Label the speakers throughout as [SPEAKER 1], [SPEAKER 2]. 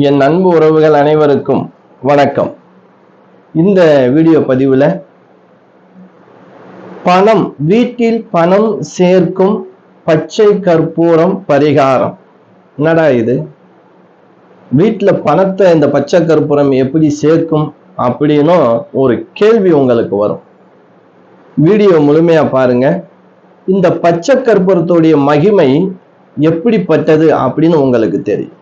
[SPEAKER 1] என் அன்பு உறவுகள் அனைவருக்கும் வணக்கம். இந்த வீடியோ பதிவில் பணம் வீட்டில் பணம் சேர்க்கும் பச்சை கற்பூரம் பரிகாரம். என்னடா இது? வீட்டில் பணத்தை இந்த பச்சை கற்பூரம் எப்படி சேர்க்கும் அப்படின்னும் ஒரு கேள்வி உங்களுக்கு வரும். வீடியோ முழுமையா பாருங்க. இந்த பச்சை கற்பூரத்துடைய மகிமை எப்படிப்பட்டது அப்படின்னு உங்களுக்கு தெரியும்.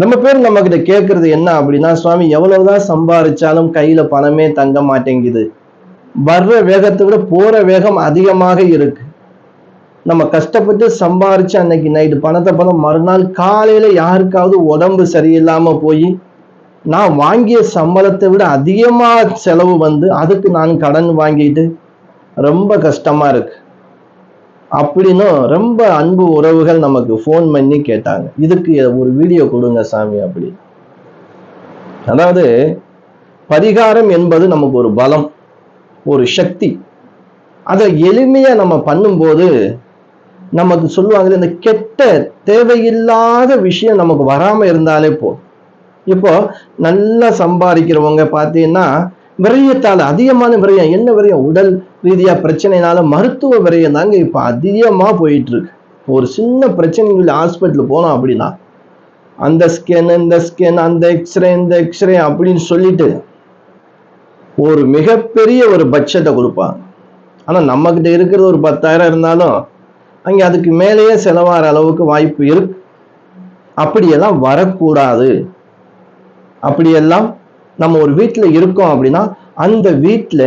[SPEAKER 1] ரொம்ப பேர் நம்ம கிட்ட கேட்கறது என்ன அப்படின்னா சுவாமி எவ்வளவுதான் சம்பாதிச்சாலும் கையில பணமே தங்க மாட்டேங்குது. வர்ற வேகத்தை விட போற வேகம் அதிகமாக இருக்கு. நம்ம கஷ்டப்பட்டு சம்பாரிச்சு அன்னைக்கு நைட்டு பணத்தை பணம் மறுநாள் காலையில யாருக்காவது உடம்பு சரியில்லாம போய் நான் வாங்கிய சம்பளத்தை விட அதிகமா செலவு வந்து அதுக்கு நான் கடன் வாங்கிட்டு ரொம்ப கஷ்டமா இருக்கு. அப்படின்னும் ரொம்ப அன்பு உறவுகள் நமக்கு ஃபோன் பண்ணி கேட்டாங்க. இதுக்கு ஒரு வீடியோ கொடுங்க சாமி அப்படி. அதாவது பரிகாரம் என்பது நமக்கு ஒரு பலம் ஒரு சக்தி. அதை எளிமையா நம்ம பண்ணும்போது நமக்கு சொல்லுவாங்க இந்த கெட்ட தேவையில்லாத விஷயம் நமக்கு வராம இருந்தாலே போதும். இப்போ நல்லா சம்பாதிக்கிறவங்க பார்த்தீங்கன்னா விரயத்தால் அதிகமான விரயம் என்ன விரயம்? உடல் ரீதியாக பிரச்சனைனால மருத்துவ விரயம் தாங்க இப்போ அதிகமாக போயிட்டு இருக்கு ஒரு சின்ன பிரச்சனைகள் ஹாஸ்பிட்டல் போனோம் அப்படின்னா அந்த ஸ்கேன் இந்த ஸ்கேன் அந்த எக்ஸ்ரே இந்த எக்ஸ்ரே அப்படின்னு சொல்லிட்டு ஒரு மிகப்பெரிய ஒரு பட்ஜெட்டை கொடுப்பாங்க. ஆனால் நம்மக்கிட்ட இருக்கிறது ஒரு பத்தாயிரம் இருந்தாலும் அங்கே அதுக்கு மேலேயே செலவாகிற அளவுக்கு வாய்ப்பு இருக்கு. அப்படியெல்லாம் வரக்கூடாது. அப்படியெல்லாம் நம்ம ஒரு வீட்டுல இருக்கோம் அப்படின்னா அந்த வீட்டுல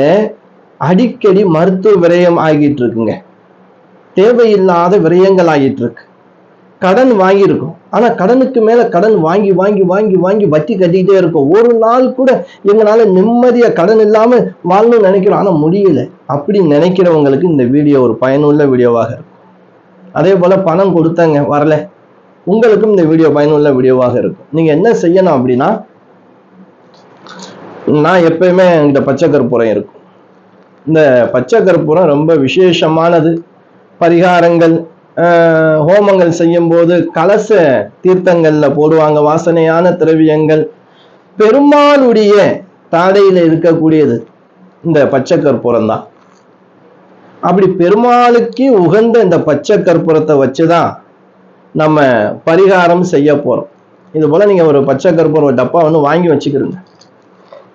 [SPEAKER 1] அடிக்கடி மருத்துவ விரயம் ஆகிட்டு இருக்குங்க. தேவையில்லாத விரயங்கள் ஆகிட்டு இருக்கு. கடன் வாங்கியிருக்கோம். ஆனா கடனுக்கு மேல கடன் வாங்கி வாங்கி வாங்கி வாங்கி வட்டி கட்டிக்கிட்டே இருக்கும். ஒரு நாள் கூட எங்களால நிம்மதியா கடன் இல்லாம வாழணும்னு நினைக்கிறோம். ஆனா முடியல. அப்படி நினைக்கிறவங்களுக்கு இந்த வீடியோ ஒரு பயனுள்ள வீடியோவாக இருக்கும். அதே போல பணம் கொடுத்தங்க வரல. உங்களுக்கும் இந்த வீடியோ பயனுள்ள வீடியோவாக இருக்கும். நீங்க என்ன செய்யணும் அப்படின்னா நான் எப்பயுமே என்கிட்ட பச்சை கற்பூரம் இருக்கும். இந்த பச்சை கற்பூரம் ரொம்ப விசேஷமானது. பரிகாரங்கள் ஹோமங்கள் செய்யும்போது கலச தீர்த்தங்களில் போடுவாங்க. வாசனையான திரவியங்கள். பெருமாளுடைய தாடையில் இருக்கக்கூடியது இந்த பச்சை கற்பூரம் தான். அப்படி பெருமாளுக்கு உகந்த இந்த பச்சை கற்பூரத்தை வச்சுதான் நம்ம பரிகாரம் செய்ய போறோம். இது போல நீங்க ஒரு பச்சை கற்பூரம் டப்பா ஒன்று வாங்கி வச்சுக்கிறீங்க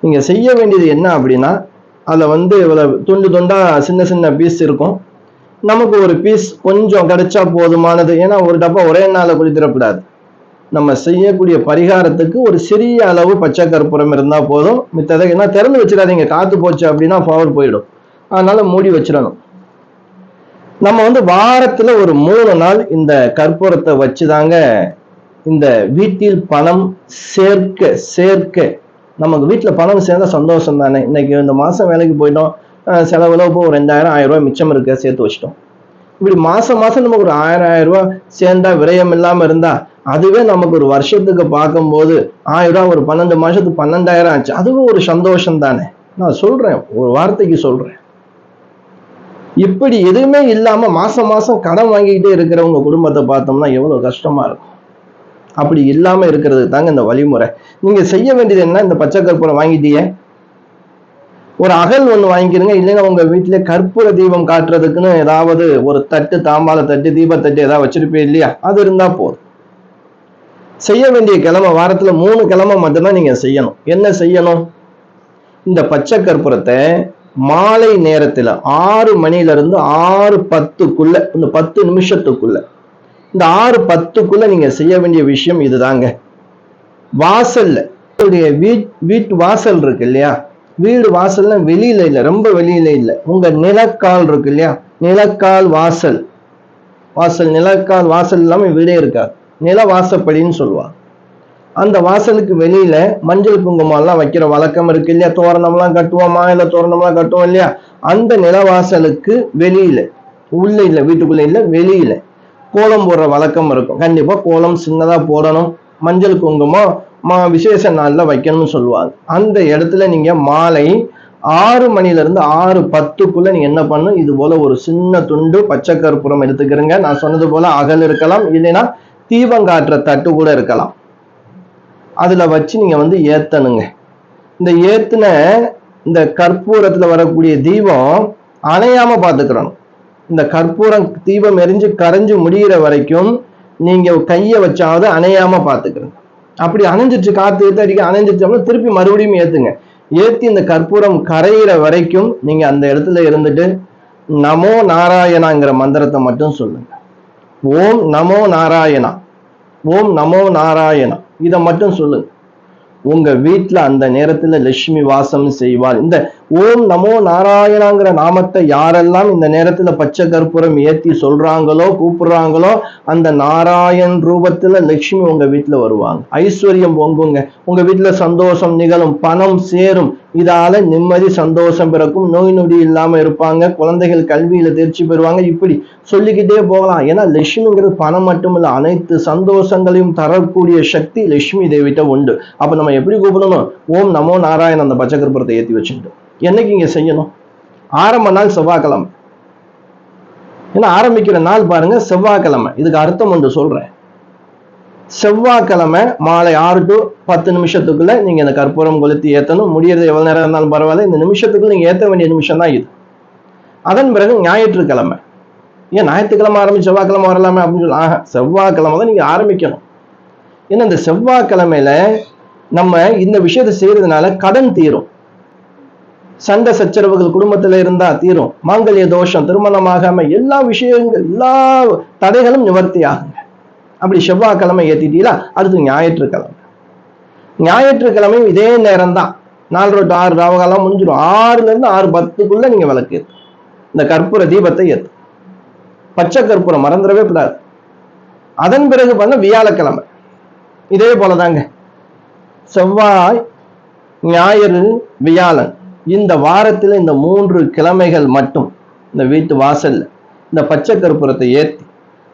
[SPEAKER 1] நீங்கள் செய்ய வேண்டியது என்ன அப்படின்னா அதில் வந்து இவ்வளோ துண்டு துண்டாக சின்ன சின்ன பீஸ் இருக்கும். நமக்கு ஒரு பீஸ் கொஞ்சம் கிடைச்சா போதுமானது. ஏன்னா ஒரு டப்பா ஒரே நாளில் குளித்திடக்கூடாது நம்ம செய்யக்கூடிய பரிகாரத்துக்கு ஒரு சிறிய அளவு பச்சை கற்பூரம் இருந்தால் போதும். மித்ததை ஏன்னா திறந்து வச்சிடாதீங்க. காற்று போச்சு அப்படின்னா பவர் போயிடும். அதனால மூடி வச்சிடணும். நம்ம வந்து வாரத்தில் ஒரு மூணு நாள் இந்த கற்பூரத்தை வச்சுதாங்க இந்த வீட்டில் பணம் சேர்க்க சேர்க்க நமக்கு வீட்டில் பணம் சேர்ந்த சந்தோஷம் தானே இன்னைக்கு இந்த மாதம் வேலைக்கு போயிட்டோம். செலவில் இப்போ ஒரு ரெண்டாயிரம் ஆயிரம் ரூபாய் மிச்சம் இருக்க சேர்த்து வச்சிட்டோம். இப்படி மாதம் மாதம் நமக்கு ஒரு ஆயிரம் ஆயிரம் ரூபாய் சேர்ந்தா விரயம் இல்லாமல் இருந்தா அதுவே நமக்கு ஒரு வருஷத்துக்கு பார்க்கும்போது ஆயிரம் ரூபா ஒரு பன்னெண்டு மாசத்துக்கு பன்னெண்டாயிரம் ஆச்சு. அதுவும் ஒரு சந்தோஷம் தானே நான் சொல்றேன் ஒரு வார்த்தைக்கு சொல்றேன். இப்படி எதுவுமே இல்லாம மாசம் மாசம் கடன் வாங்கிக்கிட்டே இருக்கிறவங்க குடும்பத்தை பார்த்தோம்னா எவ்வளவு கஷ்டமா இருக்கும். அப்படி இல்லாம இருக்கிறது தாங்க இந்த வழிமுறை. நீங்க செய்ய வேண்டியது என்ன? இந்த பச்சை கற்பூரம் வாங்கிட்டீங்க ஒரு அகல் ஒண்ணு வாங்கிக்கிறீங்க இல்லைன்னா உங்க வீட்டுல கற்பூர தீபம் காட்டுறதுக்குன்னு ஏதாவது ஒரு தட்டு தாம்பால தட்டு தீபத்தட்டு ஏதாவது வச்சிருப்பீங்க இல்லையா? அது இருந்தா போதும். செய்ய வேண்டிய கிழமை வாரத்துல மூணு கிழமை மட்டும்தான் நீங்க செய்யணும். என்ன செய்யணும்? இந்த பச்சை கற்பூரத்தை மாலை நேரத்துல ஆறு மணில இருந்து ஆறு பத்துக்குள்ள இந்த பத்து நிமிஷத்துக்குள்ள இந்த ஆறு பத்துக்குள்ள நீங்க செய்ய வேண்டிய விஷயம் இதுதாங்க. வாசல்ல. உங்களுடைய வீட்டு வாசல் இருக்கு இல்லையா? வீடு வாசல்னா வெளியில இல்லை ரொம்ப வெளியில இல்லை. உங்க நிலக்கால் இருக்கு இல்லையா? நிலக்கால் வாசல். வாசல் நிலக்கால் வாசல் இல்லாம வீடே இருக்காது. நில வாசப்படின்னு சொல்லுவாங்க. அந்த வாசலுக்கு வெளியில மஞ்சள் குங்குமம் எல்லாம் வைக்கிற வழக்கம் இருக்கு இல்லையா? தோரணம்லாம் கட்டுவோமா? இல்ல தோரணம்லாம் கட்டுவோம் இல்லையா? அந்த நிலவாசலுக்கு வெளியில. உள்ள இல்ல வீட்டுக்குள்ள இல்ல வெளியில. கோலம் போடுற வழக்கம் இருக்கும். கண்டிப்பா கோலம் சின்னதா போடணும். மஞ்சள் குங்குமம் மா விசேஷ நாள்ல வைக்கணும்னு சொல்லுவாங்க. அந்த இடத்துல நீங்க மாலை ஆறு மணில இருந்து ஆறு பத்துக்குள்ள நீங்க என்ன பண்ணும் இது போல ஒரு சின்ன துண்டு பச்சை கற்பூரம் எடுத்துக்கிறீங்க. நான் சொன்னது போல அகல் இருக்கலாம் இல்லைன்னா தீபம் காட்டுற தட்டு கூட இருக்கலாம். அதுல வச்சு நீங்க வந்து ஏத்தணுங்க. இந்த ஏத்துன இந்த கற்பூரத்துல வரக்கூடிய தீபம் அணையாம பாத்துக்கிறணும் இந்த கற்பூரம் தீபம் எரிஞ்சு கரைஞ்சு முடிகிற வரைக்கும் நீங்க கையை வச்சாவது அணையாம பாத்துக்கிறணும் அப்படி அணைஞ்சிச்சு காத்து ஏத்து அடிக்க அணைஞ்சிச்சோம்னா திருப்பி மறுபடியும் ஏத்துங்க. ஏத்தி இந்த கற்பூரம் கரையிற வரைக்கும் நீங்க அந்த இடத்துல இருந்துட்டு நமோ நாராயணாங்கிற மந்திரத்தை மட்டும் சொல்லுங்க. ஓம் நமோ நாராயணா. ஓம் நமோ நாராயணா. இதை மட்டும் சொல்லுங்க. உங்க வீட்டில் அந்த நேரத்துல லட்சுமி வாசம் செய்வாள். இந்த ஓம் நமோ நாராயணாங்கிற நாமத்தை யாரெல்லாம் இந்த நேரத்துல பச்சை கற்பூரம் ஏத்தி சொல்றாங்களோ கூப்பிடுறாங்களோ அந்த நாராயண் ரூபத்துல லட்சுமி உங்க வீட்டுல வருவாங்க. ஐஸ்வர்யம் பொங்குங்க. உங்க வீட்டுல சந்தோஷம் நிகழும் பணம் சேரும். இதால நிம்மதி சந்தோஷம் பிறக்கும். நோய் நொடி இல்லாம இருப்பாங்க. குழந்தைகள் கல்வியில தேர்ச்சி பெறுவாங்க. இப்படி சொல்லிக்கிட்டே போகலாம். ஏன்னா லட்சுமிங்கிறது பணம் மட்டுமில்ல அனைத்து சந்தோஷங்களையும் தரக்கூடிய சக்தி லட்சுமி தேவிட்ட உண்டு. அப்ப நம்ம எப்படி கூப்பிடணும்? ஓம் நமோ நாராயணன் அந்த பச்சை கற்பூரத்தை ஏத்தி வச்சுட்டு என்னைக்கு இங்க செய்யணும்? ஆரம்ப நாள் செவ்வாய்க்கிழமை. ஏன்னா ஆரம்பிக்கிற நாள் பாருங்க செவ்வாய்க்கிழமை. இதுக்கு அர்த்தம் ஒன்று சொல்றேன். செவ்வாய்க்கிழமை மாலை ஆறு டு பத்து நிமிஷத்துக்குள்ள நீங்க இந்த கற்பூரம் கொளுத்தி ஏத்தணும். முடியறது எவ்வளவு நேரம் இருந்தாலும் பரவாயில்ல. இந்த நிமிஷத்துக்குள்ள நீங்க ஏத்த வேண்டிய நிமிஷம் தான் இது. அதன் பிறகு ஞாயிற்றுக்கிழமை. ஏன் ஞாயிற்றுக்கிழமை ஆரம்பிச்சு செவ்வாய்க்கிழமை வரலாமே அப்படின்னு சொல்லி ஆஹா செவ்வாய்க்கிழமை தான் நீங்க ஆரம்பிக்கணும். ஏன்னா இந்த செவ்வாய்க்கிழமையில நம்ம இந்த விஷயத்தை செய்யறதுனால கடன் தீரும். சண்டை சச்சரவுகள் குடும்பத்தில் இருந்தா தீரும். மாங்கல்ய தோஷம் திருமணமாகாம எல்லா விஷயங்கள் எல்லா தடைகளும் நிவர்த்தி ஆகுங்க. அப்படி செவ்வாய்க்கிழமை ஏத்திட்டீங்களா? அடுத்து ஞாயிற்றுக்கிழமை. ஞாயிற்றுக்கிழமையும் இதே நேரம் தான் நாலு டு ஆறு ராவகாலம் முடிஞ்சிடும் ஆறுல இருந்து ஆறு பத்துக்குள்ள நீங்க விளக்கு இந்த கற்பூர தீபத்தை ஏத்து. பச்சை கற்பூரம் மறந்துடவே கூடாது. அதன் பிறகு பண்ண வியாழக்கிழமை. இதே போலதாங்க. செவ்வாய் ஞாயிறு வியாழன். இந்த வாரத்தில் இந்த மூன்று கிழமைகள் மட்டும் இந்த வீட்டு வாசல்ல இந்த பச்சை கற்பூரத்தை ஏற்றி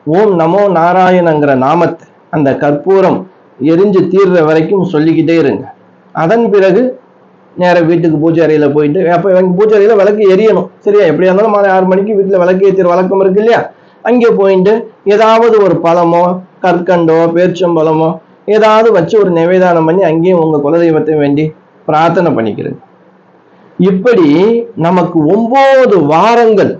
[SPEAKER 1] ஓம் நமோ நாராயணங்கிற நாமத்தை அந்த கற்பூரம் எரிஞ்சு தீர்ற வரைக்கும் சொல்லிக்கிட்டே இருங்க. அதன் பிறகு நேர வீட்டுக்கு பூஜை அறையில் போயிட்டு அப்போ எங்க பூஜை அறையில் விளக்கு எரியணும். சரியா? எப்படியா இருந்தாலும் மாலை ஆறு மணிக்கு வீட்டில் விளக்கு ஏற்றிற வழக்கம் இருக்கு இல்லையா? அங்கே போயிட்டு ஏதாவது ஒரு பழமோ கற்கண்டோ பேர்ச்சம்பழமோ ஏதாவது வச்சு ஒரு நிவேதானம் பண்ணி அங்கேயும் உங்கள் குலதெய்வத்தை வேண்டி பிரார்த்தனை பண்ணிக்கிறேன். இப்படி நமக்கு ஒன்பது வாரங்கள்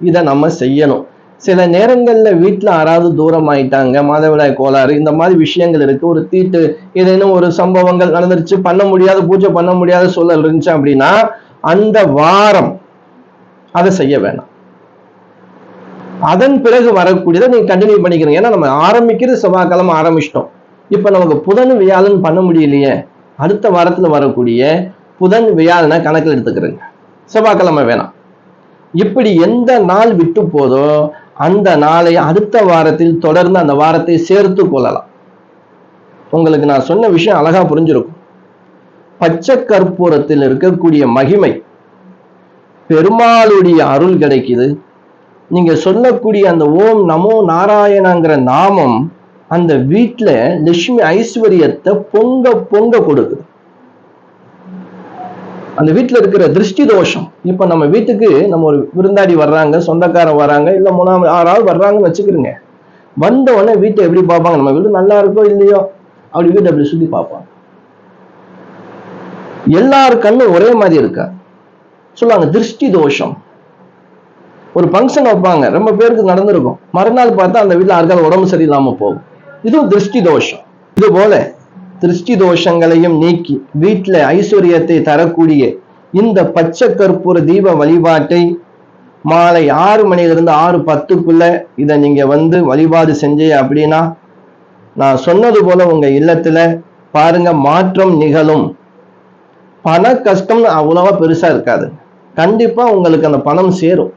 [SPEAKER 1] இதை நம்ம செய்யணும். சில நேரங்கள்ல வீட்டுல யாராவது தூரம் ஆயிட்டாங்க மாதவிடாய் கோளாறு இந்த மாதிரி விஷயங்கள் இருக்கு. ஒரு தீட்டு ஏதேனும் ஒரு சம்பவங்கள் நடந்துருச்சு பண்ண முடியாத பூஜை பண்ண முடியாத சூழல் இருந்துச்சு அப்படின்னா அந்த வாரம் அதை செய்ய வேணாம். அதன் பிறகு வரக்கூடியதை நீங்க கண்டினியூ பண்ணிக்கிறீங்க. ஏன்னா நம்ம ஆரம்பிக்கிறது செவ்வாய்க்கிழமை ஆரம்பிச்சிட்டோம். இப்ப நமக்கு புதன் வியாழன் பண்ண முடியலையே. அடுத்த வாரத்துல வரக்கூடிய புதன் வியாழனை கணக்கில் எடுத்துக்கிறேங்க. செவ்வாய்க்கிழமை வேணாம். இப்படி எந்த நாள் விட்டு போதோ அந்த நாளை அடுத்த வாரத்தில் தொடர்ந்து அந்த வாரத்தை சேர்த்து கொள்ளலாம். உங்களுக்கு நான் சொன்ன விஷயம் அழகா புரிஞ்சிருக்கும். பச்சை கற்பூரத்தில் இருக்கக்கூடிய மகிமை பெருமாளுடைய அருள் கிடைக்குது. நீங்க சொல்லக்கூடிய அந்த ஓம் நமோ நாராயணங்கிற நாமம் அந்த வீட்டில் லட்சுமி ஐஸ்வர்யத்தை பொங்க பொங்க கொடுக்குது. அந்த வீட்டுல இருக்கிற திருஷ்டி தோஷம் இப்ப நம்ம வீட்டுக்கு நம்ம ஒரு விருந்தாடி வர்றாங்க சொந்தக்காரன் வராங்க இல்ல மூணாவது ஆறாவது வர்றாங்கன்னு வச்சுக்கிறோங்க வந்த உடனே வீட்டை எப்படி பார்ப்பாங்க? நம்ம வீடு நல்லா இருக்கோ இல்லையோ? அப்படி வீட்டை அப்படி சுத்தி பார்ப்பாங்க. எல்லார் கண்ணும் ஒரே மாதிரி இருக்கா? சொல்லுவாங்க திருஷ்டி தோஷம் ஒரு ஃபங்க்ஷன் வைப்பாங்க. ரொம்ப பேருக்கு நடந்திருக்கும். மறுநாள் பார்த்தா அந்த வீட்டில் யாருக்காவது உடம்பு சரியில்லாம போகும். இதுவும் திருஷ்டி தோஷம் இது போல திருஷ்டி தோஷங்களையும் நீக்கி வீட்டில் ஐஸ்வர்யத்தை தரக்கூடிய இந்த பச்சை கற்பூர தீப வழிபாட்டை மாலை ஆறு மணிலிருந்து ஆறு பத்துக்குள்ள இதை நீங்க வந்து வழிபாடு செஞ்சே அப்படின்னா நான் சொன்னது போல உங்க இல்லத்துல பாருங்க மாற்றம் நிகழும். பண கஷ்டம் அவ்வளவா பெருசா இருக்காது. கண்டிப்பா உங்களுக்கு அந்த பணம் சேரும்.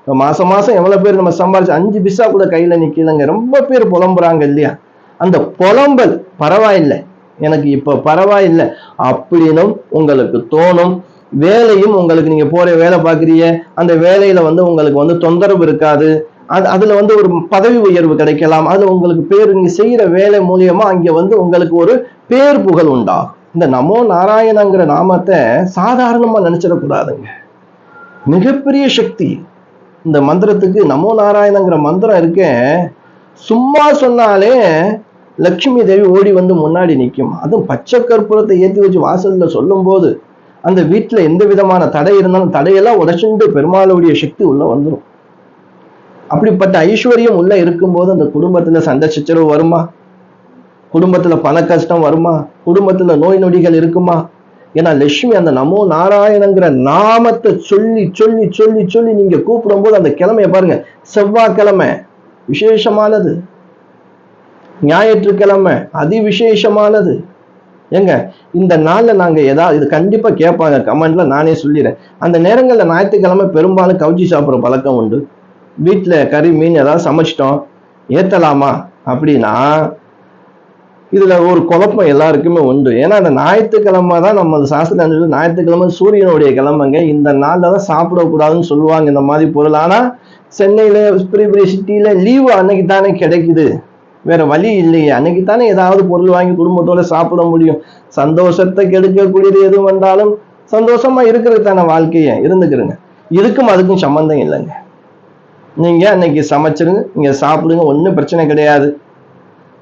[SPEAKER 1] இப்ப மாசம் மாசம் எவ்வளவு பேர் நம்ம சம்பாரிச்சு அஞ்சு பிசா கூட கையில நிக்கலங்க ரொம்ப பேர் புலம்புறாங்க இல்லையா? அந்த புலம்பல் பரவாயில்லை. எனக்கு இப்ப பரவாயில்லை. அப்படின்னும் உங்களுக்கு தோணும். வேலையும் உங்களுக்கு நீங்க போற வேலை பார்க்குறீங்க. அந்த வேலையில வந்து உங்களுக்கு வந்து தொந்தரவு இருக்காது. அது அதுல வந்து ஒரு பதவி உயர்வு கிடைக்கலாம். அதுல உங்களுக்கு பேர் நீங்க செய்யற வேலை மூலியமா அங்க வந்து உங்களுக்கு ஒரு பேர் புகழ் உண்டாகும். இந்த நமோ நாராயணங்கிற நாமத்தை சாதாரணமா நினைச்சிடக்கூடாதுங்க. மிகப்பெரிய சக்தி. இந்த மந்திரத்துக்கு நமோ நாராயணங்கிற மந்திரம் இருக்க. சும்மா சொன்னாலே லட்சுமி தேவி ஓடி வந்து முன்னாடி நிற்கும். அதுவும் பச்சை கற்பூரத்தை ஏற்றி வச்சு வாசலில் சொல்லும்போது அந்த வீட்டில் எந்த விதமான தடை இருந்தாலும் தடையெல்லாம் உடச்சுண்டு பெருமாளுடைய சக்தி உள்ள வந்துடும் அப்படிப்பட்ட ஐஸ்வர்யம் உள்ள இருக்கும்போது அந்த குடும்பத்தில் சண்டை சச்சரவு வருமா? குடும்பத்தில் பண கஷ்டம் வருமா? குடும்பத்தில் நோய் நொடிகள் இருக்குமா? ஏன்னா லட்சுமி அந்த நமோ நாராயணங்கிற நாமத்தை சொல்லி சொல்லி சொல்லி சொல்லி நீங்கள் கூப்பிடும்போது அந்த கிழமைய பாருங்க. செவ்வாய்க்கிழமை. விசேஷமானது. ஞாயிற்றுக்கிழமை. அதி விசேஷமானது ஏங்க இந்த நாளில் நாங்கள் ஏதாவது இது கண்டிப்பாக கேட்பாங்க. கமெண்ட்ல நானே சொல்லிடுறேன் அந்த நேரங்களில் ஞாயிற்றுக்கிழமை பெரும்பாலும் கவுச்சி சாப்பிட்ற பழக்கம் உண்டு. வீட்டில் கறி மீன் ஏதாவது சமைச்சிட்டோம். ஏற்றலாமா அப்படின்னா இதில் ஒரு குழப்பம் எல்லாருக்குமே உண்டு. ஏன்னா அந்த ஞாயிற்றுக்கிழமை தான் நம்ம சாஸ்திரம் அஞ்சு ஞாயிற்றுக்கிழமை சூரியனுடைய கிழமைங்க. இந்த நாளில் தான் சாப்பிடக்கூடாதுன்னு சொல்லுவாங்க இந்த மாதிரி பொருள். ஆனால் சென்னையில் பெரிய பெரிய சிட்டியில் லீவு அன்னைக்கு தானே கிடைக்குது. வேற வழி இல்லையே. அன்னைக்கு தானே ஏதாவது பொருள் வாங்கி குடும்பத்தோட சாப்பிட முடியும். சந்தோஷத்தை கெடுக்கக்கூடியது எது வந்தாலும் சந்தோஷமா இருக்கிறது தானே வாழ்க்கைய. இருந்துக்கிறங்க. இதுக்கும் அதுக்கும் சம்பந்தம் இல்லைங்க. நீங்க அன்னைக்கு சமைச்சிருங்க நீங்க சாப்பிடுங்க ஒன்றும் பிரச்சனை கிடையாது.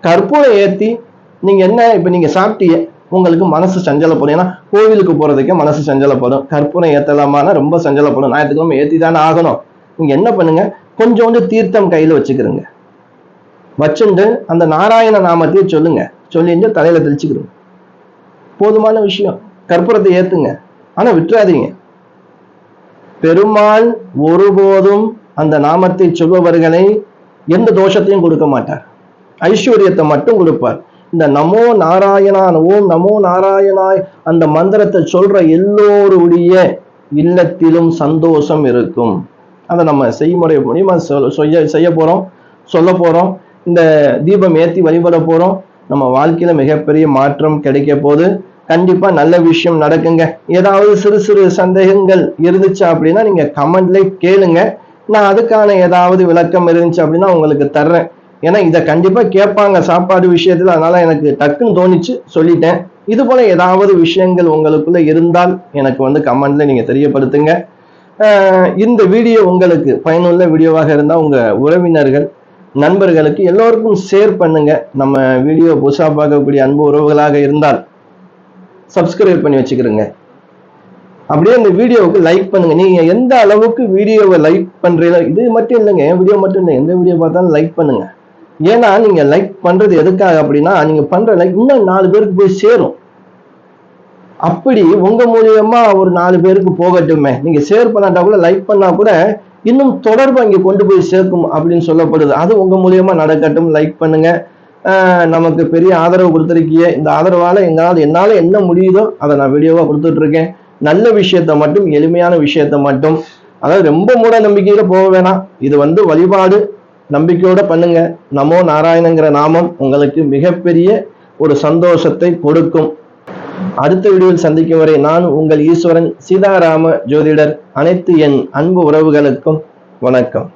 [SPEAKER 1] கற்பூரம் ஏத்தி நீங்க என்ன இப்ப நீங்க சாப்பிட்டீங்க உங்களுக்கு மனசு சஞ்சலப்படும். ஏன்னா கோவிலுக்கு போறதுக்கே மனசு சஞ்சலப்படும். கற்பூரம் ஏத்தலாமான்னா ரொம்ப சஞ்சலப்படும். ஞாயிற்றுக்கிழமை ஏத்தி தானே ஆகணும். நீங்க என்ன பண்ணுங்க கொஞ்சோண்டு தீர்த்தம் கையில வச்சுக்கிறீங்க. வச்சுண்டு அந்த நாராயண நாமத்தையே சொல்லுங்க. சொல்லிட்டு தலையில தெளிச்சுக்கிடுங்க. போதுமான விஷயம். கற்பூரத்தை ஏத்துங்க. ஆனா விட்டுறாதீங்க. பெருமாள் ஒருபோதும் அந்த நாமத்தை சொல்பவர்களை எந்த தோஷத்தையும் கொடுக்க மாட்டார். ஐஸ்வர்யத்தை மட்டும் கொடுப்பார். இந்த நமோ நாராயணான் ஓம் நமோ நாராயணாய் அந்த மந்திரத்தை சொல்ற எல்லோருடைய இல்லத்திலும் சந்தோஷம் இருக்கும். அதை நம்ம செய்முறை மூலியமா செய்ய செய்ய போறோம் சொல்ல போறோம். இந்த தீபம் ஏற்றி வழிபட போகிறோம் நம்ம வாழ்க்கையில மிகப்பெரிய மாற்றம் கிடைக்க போது கண்டிப்பா நல்ல விஷயம் நடக்குங்க. ஏதாவது சிறு சிறு சந்தேகங்கள் இருந்துச்சு அப்படின்னா நீங்க கமெண்ட்ல கேளுங்க. நான் அதுக்கான ஏதாவது விளக்கம் இருந்துச்சு அப்படின்னா உங்களுக்கு தர்றேன். ஏன்னா இதை கண்டிப்பா கேட்பாங்க சாப்பாடு விஷயத்துல. அதனால எனக்கு டக்குன்னு தோணிச்சு சொல்லிட்டேன். இது போல ஏதாவது விஷயங்கள் உங்களுக்குள்ள இருந்தால் எனக்கு வந்து கமெண்ட்ல நீங்க தெரியப்படுத்துங்க. இந்த வீடியோ உங்களுக்கு பயனுள்ள வீடியோவாக இருந்தால் உங்க உறவினர்கள் நண்பர்களுக்கு எல்லோருக்கும் ஷேர் பண்ணுங்க. நம்ம வீடியோ புதுசாக பார்க்கக்கூடிய அன்பு உறவுகளாக இருந்தால் சப்ஸ்கிரைப் பண்ணி வச்சுக்கிறோங்க அப்படியே இந்த வீடியோவுக்கு லைக் பண்ணுங்க. நீங்க எந்த அளவுக்கு வீடியோவை லைக் பண்றீங்களோ இது மட்டும் இல்லைங்க என் வீடியோ மட்டும் இல்லை எந்த வீடியோ பார்த்தாலும் லைக் பண்ணுங்க. ஏன்னா நீங்க லைக் பண்றது எதுக்காக அப்படின்னா நீங்க பண்ற லைக் இன்னும் நாலு பேருக்கு போய் சேரும். அப்படி உங்க மூலியமா ஒரு நாலு பேருக்கு போகட்டுமே. நீங்க ஷேர் பண்ணாட்டா கூட லைக் பண்ணா கூட இன்னும் தொடர்பு அங்கே கொண்டு போய் சேர்க்கும் அப்படின்னு சொல்லப்படுது. அது உங்க மூலியமா நடக்கட்டும். லைக் பண்ணுங்க. நமக்கு பெரிய ஆதரவு கொடுத்துருக்கீங்க. இந்த ஆதரவால எங்களால் என்னால என்ன முடியுதோ அதை நான் வீடியோவா கொடுத்துட்டு இருக்கேன் நல்ல விஷயத்த மட்டும் எளிமையான விஷயத்த மட்டும். அதாவது ரொம்ப மூட நம்பிக்கையில போக வேணாம். இது வந்து வழிபாடு. நம்பிக்கையோட பண்ணுங்க. நமோ நாராயணங்கிற நாமம் உங்களுக்கு மிகப்பெரிய ஒரு சந்தோஷத்தை கொடுக்கும். அடுத்த வீடியோவில் சந்திக்கும் வரை நான் உங்கள் ஈஸ்வரன் சீதாராம ஜோதிடர் அனைத்து என் அன்பு உறவுகளுக்கும் வணக்கம்.